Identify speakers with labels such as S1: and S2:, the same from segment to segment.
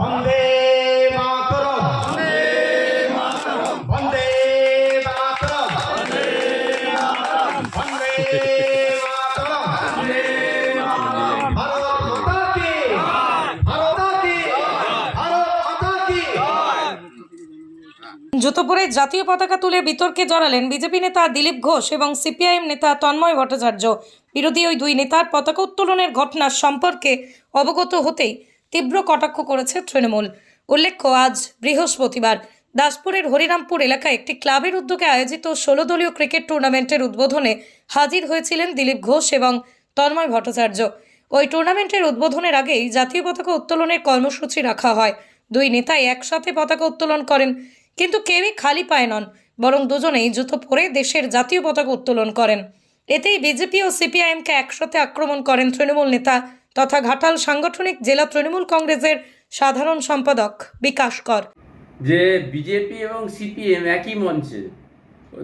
S1: বন্দে
S2: জাতীয় পতাকা তুলে বিতর্কে জড়ালেন বিজেপি নেতা দিলীপ ঘোষ এবং সিপিআইএম নেতা তন্ময় ভট্টাচার্য, বিরোধী ওই দুই নেতার পতাকা উত্তোলনের ঘটনা সম্পর্কে অবগত হতেই তীব্র কটাক্ষ করেছে তৃণমূল। উল্লেখ্য, আজ বৃহস্পতিবার দাসপুরের হরিরামপুর এলাকায় একটি ক্লাবের উদ্যোগে আয়োজিত ষোলো দলীয় ক্রিকেট টুর্নামেন্টের উদ্বোধনে হাজির হয়েছিলেন দিলীপ ঘোষ এবং তন্ময় ভট্টাচার্য। ওই টুর্নামেন্টের উদ্বোধনের আগেই জাতীয় পতাকা উত্তোলনের কর্মসূচি রাখা হয়। দুই নেতাই একসাথে পতাকা উত্তোলন করেন, কিন্তু কেউই খালি পায় নন, বরং দুজনেই জুতো পরে দেশের জাতীয় পতাকা উত্তোলন করেন। এতেই বিজেপি ও সিপিআইএমকে একসাথে আক্রমণ করেন তৃণমূল নেতা তথা ঘাটাল সাংগঠনিক জেলা তৃণমূল কংগ্রেসের সাধারণ সম্পাদক বিকাশ কর।
S3: যে বিজেপি এবং সিপিএম একই মঞ্চে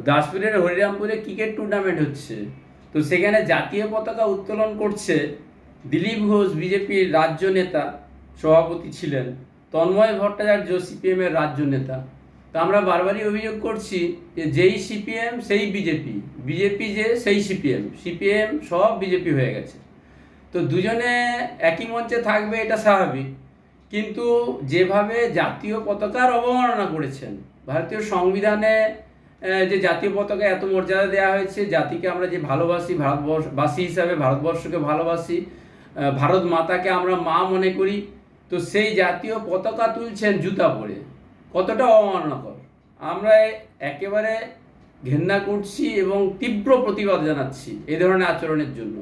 S3: দাসপুরের হরিরামপুরে ক্রিকেট টুর্নামেন্ট হচ্ছে, তো সেখানে জাতীয় পতাকা উত্তোলন করছে দিলীপ ঘোষ, বিজেপির রাজ্য নেতা, সভাপতি ছিলেন তন্ময় ভট্টাচার্য, সিপিএমের রাজ্য নেতা। তো আমরা বারবারই অভিযোগ করছি যে যেই সিপিএম, সেই বিজেপি বিজেপি যে সেই সিপিএম সিপিএম সব বিজেপি হয়ে গেছে। তো দুজনে একই মঞ্চে থাকবে, এটা স্বাভাবিক। কিন্তু যেভাবে জাতীয় পতাকার অবমাননা করেছেন, ভারতীয় সংবিধানে যে জাতীয় পতাকা এত মর্যাদা দেওয়া হয়েছে, জাতিকে আমরা যে ভালোবাসি, ভারতবর্ষবাসী হিসাবে, ভারতবর্ষকে ভালোবাসি ভারত মাতাকে আমরা মা মনে করি, তো সেই জাতীয় পতাকা তুলছেন জুতা পরে। কতটা অবমাননাকর। আমরা একেবারে ঘেন্না করছি এবং তীব্র প্রতিবাদ জানাচ্ছি এই ধরনের আচরণের জন্য।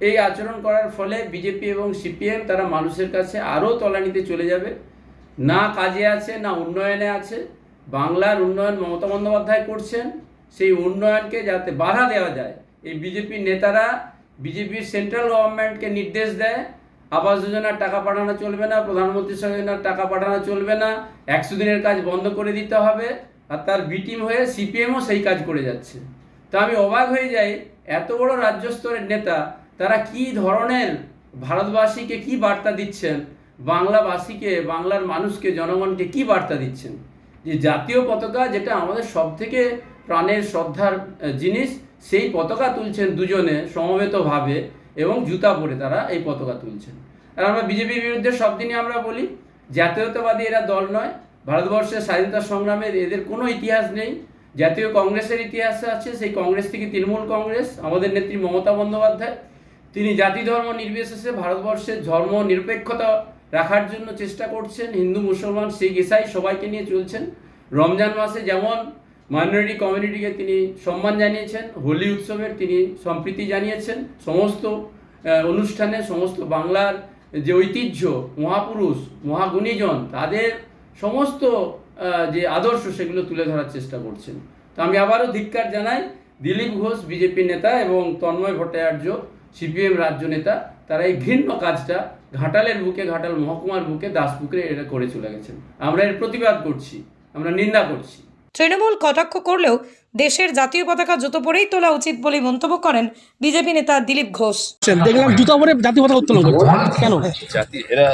S3: এই আচরণ করার ফলে বিজেপি এবং সিপিএম তারা মানুষের কাছে আরও তলানিতে চলে যাবে। না কাজে আছে, না উন্নয়নে আছে। বাংলার উন্নয়ন মমতা বন্দ্যোপাধ্যায় করছেন। সেই উন্নয়নকে যাতে বাধা দেওয়া যায়, এই বিজেপির নেতারা বিজেপির সেন্ট্রাল গভর্নমেন্টকে নির্দেশ দেয়, আবাস যোজনার টাকা পাঠানো চলবে না, প্রধানমন্ত্রী যোজনার টাকা পাঠানো চলবে না, একশো দিনের কাজ বন্ধ করে দিতে হবে, আর তার বিটিম হয়ে সিপিএমও সেই কাজ করে যাচ্ছে। তা আমি অবাক হয়ে যাই, এত বড় রাজ্য স্তরের নেতা তারা কি ধরনের ভারতবাসীকে কি বার্তা দিচ্ছেন? বাংলাবাসীকে, বাংলার মানুষকে, জনগণকে কি বার্তা দিচ্ছেন? যে জাতীয় পতাকা যেটা আমাদের সব থেকে প্রাণের শ্রদ্ধার জিনিস, সেই পতাকা তুলছেন দুজনে সমবেতভাবে এবং জুতা পরে তারা এই পতাকা তুলছেন। আর আমরা বিজেপির বিরুদ্ধে সব দিনই আমরা বলি, জাতীয়তাবাদী এরা দল নয়, ভারতবর্ষের স্বাধীনতা সংগ্রামের এদের কোনো ইতিহাস নেই। জাতীয় কংগ্রেসের ইতিহাস আছে, সেই কংগ্রেস থেকে তৃণমূল কংগ্রেস, আমাদের নেত্রী মমতা বন্দ্যোপাধ্যায়। তিনি জাতি ধর্ম নির্বিশেষে ভারতবর্ষের ধর্ম নিরপেক্ষতা রাখার জন্য চেষ্টা করছেন। হিন্দু, মুসলমান, শিখ, ইসাই সবাইকে নিয়ে চলছেন। রমজান মাসে যেমন মাইনরিটি কমিউনিটিকে তিনি সম্মান জানিয়েছেন, হোলি উৎসবের তিনি সম্প্রীতি জানিয়েছেন। সমস্ত অনুষ্ঠানে সমস্ত বাংলার যে ঐতিহ্য, মহাপুরুষ, মহাগুণীজন, তাদের সমস্ত যে আদর্শ সেগুলো তুলে ধরার চেষ্টা করছেন। তো আমি আবারও ধিক্কার জানাই দিলীপ ঘোষ বিজেপি নেতা এবং তন্ময় ভট্টাচার্য সিপিএম রাজ্য নেতা তারা এই ঘৃণ্য কাজটা ঘাটালের বুকে ঘাটাল মহকুমার বুকে দাসপুকুরে এটা করে চলে গেছেন। আমরা এর প্রতিবাদ করছি আমরা নিন্দা করছি।
S2: তৃণমূল কটাক্ষ করলেও দেশের জাতীয় পতাকা জুতো পরেই তোলা উচিত বলে মন্তব্য করেন বিজেপি নেতা দিলীপ ঘোষ।
S4: দেখলাম জুতা পরে জাতীয় পতাকা উত্তোলন করছে। কেন?
S5: জাতি এরা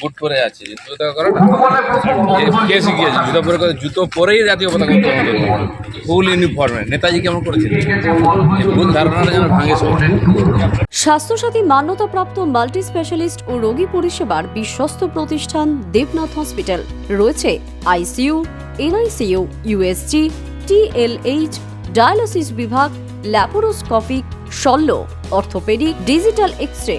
S5: বুট পরে আছে জুতো করে না? কে শিখিয়েছে? জুতো পরে জুতো পরেই জাতীয় পতাকা উত্তোলন করবে। ফুল ইউনিফর্মে নেতাজি কেমন করেছেন ভুল ধারণাটা যেন ভাঙে সব।
S6: স্বাস্থ্যসাথী মান্যতাপ্রাপ্ত মাল্টি স্পেশালিস্ট ও রোগী পরিষেবার বিশ্বস্ত প্রতিষ্ঠান দেবনাথ হসপিটাল। রয়েছে ICU, NICU USG TLH dialysis বিভাগ, ল্যাপারোস্কোপিক, শল্য, অর্থোপেডিক, ডিজিটাল এক্স রে